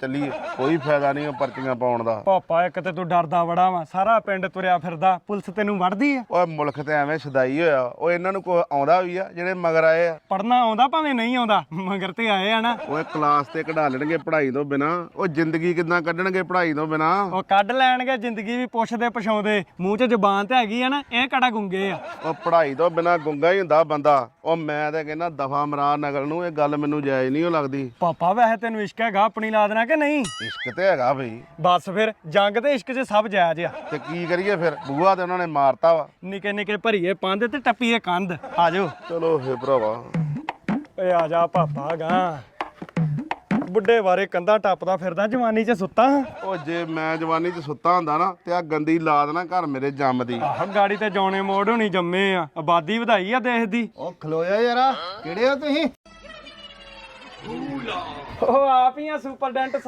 ਚੱਲੀਏ ਕੋਈ ਫਾਇਦਾ ਨਹੀਂ ਉਹ ਪਰਚੀਆਂ ਪਾਉਣ ਦਾ। ਪਾਪਾ ਇੱਕ ਤੇ ਤੂੰ ਡਰਦਾ ਬੜਾ ਵਾ ਸਾਰਾ ਪਿੰਡ ਤੁਰਿਆ ਫਿਰਦਾ ਪੁਲਿਸ ਤੈਨੂੰ ਵੜਦੀ ਆ? ਓਏ ਮੁਲਕ ਤੇ ਐਵੇਂ ਛਦਾਈ ਹੋਇਆ। ਉਹ ਇਹਨਾਂ ਨੂੰ ਕੋਈ ਆਉਂਦਾ ਵੀ ਆ ਜਿਹੜੇ ਮਗਰ ਆਏ ਆ। ਪੜਨਾ ਆਉਂਦਾ ਭਾਵੇਂ ਨਹੀਂ ਆਉਂਦਾ ਮਗਰ ਤੇ ਆਏ ਆ ਨਾ। ਓਏ ਕਲਾਸ ਤੇ ਕਢਾ ਲੈਣਗੇ ਪੜ੍ਹਾਈ ਤੋਂ ਬਿਨਾ। ਉਹ ਜ਼ਿੰਦਗੀ ਕਿੱਦਾਂ ਕੱਢਣਗੇ ਪੜ੍ਹਾਈ ਤੋਂ ਬਿਨਾ? ਉਹ ਕੱਢ ਲੈਣਗੇ ਜ਼ਿੰਦਗੀ ਵੀ ਪੁੱਛਦੇ ਪਛਾਉਂਦੇ। ਮੂੰਹ 'ਚ ਜ਼ਬਾਨ ਤੇ ਹੈਗੀ ਆ ਨਾ ਇਹ ਕੜਾ ਗੁੰਗੇ ਆ? ਉਹ ਪੜ੍ਹਾਈ ਤੋਂ ਬਿਨਾ ਗੁੰਗਾ ਹੀ ਹੁੰਦਾ ਬੰਦਾ। ਉਹ ਮੈਂ ਤਾਂ ਕਹਿੰਦਾ ਦਫਾ ਮਰਾ ਨਗਲ ਨੂੰ ਇਹ ਗੱਲ ਮੈਨੂੰ ਜਾਇਜ਼ ਨਹੀਂ ਉਹ ਲੱਗਦੀ। ਪਾਪਾ ਵੈਸੇ ਤੈਨੂੰ ਇਸ਼ਕ ਹੈਗਾ ਆਪਣੀ ਲਾ ਦੇਣਾ ਕਿ ਨਹੀਂ? ਇਸ਼ਕ ਤੇ ਹੈਗਾ ਬਈ। ਬਸ ਫਿਰ ਜੰਗ ਤੇ ਇਸ਼ਕ 'ਚ ਸਭ ਜਾਇਜ਼ ਆ। ਤੇ ਕੀ ਕਰੀਏ ਫਿਰ? ਬੂਆ ਤੇ ਉਹਨਾਂ ਨੇ ਮਾਰਤਾ ਵਾ। ਨਿੱਕੇ ਨਿੱਕੇ ਭਰੀਏ ਪੰਧ ਤੇ ਟੱਪੀਏ ਕੰਧ। ਆ ਜਾਓ। ਚਲੋ ਫੇ ਭਰਾਵਾ। ਏ ਆ ਜਾ ਪਾਪਾ ਗਾ। ਬੁੱਢੇ ਬਾਰੇ ਕੰਧਾਂ ਟੱਪਦਾ ਫਿਰਦਾ ਜਵਾਨੀ 'ਚ ਸੁੱਤਾ। ਉਹ ਜੇ ਮੈਂ ਜਵਾਨੀ 'ਚ ਸੁੱਤਾ ਹੁੰਦਾ ਨਾ ਤੇ ਆ ਗੰਦੀ ਲਾਦ ਨਾ ਘਰ ਮੇਰੇ ਜੰਮਦੀ ਆਹ ਗਾੜੀ ਤੇ ਜੌਣੇ ਮੋੜ ਹੋਣੀ ਜੰਮੇ ਆ। ਆਬਾਦੀ ਵਧਾਈ ਆ ਦੇਸ਼ ਦੀ। ਉਹ ਖਲੋਇਆ ਯਾਰਾ ਕਿਹੜੇ ਹੋ ਤੁਸੀਂ? ਉਹ ਆਪ ਹੀ ਆ ਸੁਪਰਡੈਂਟ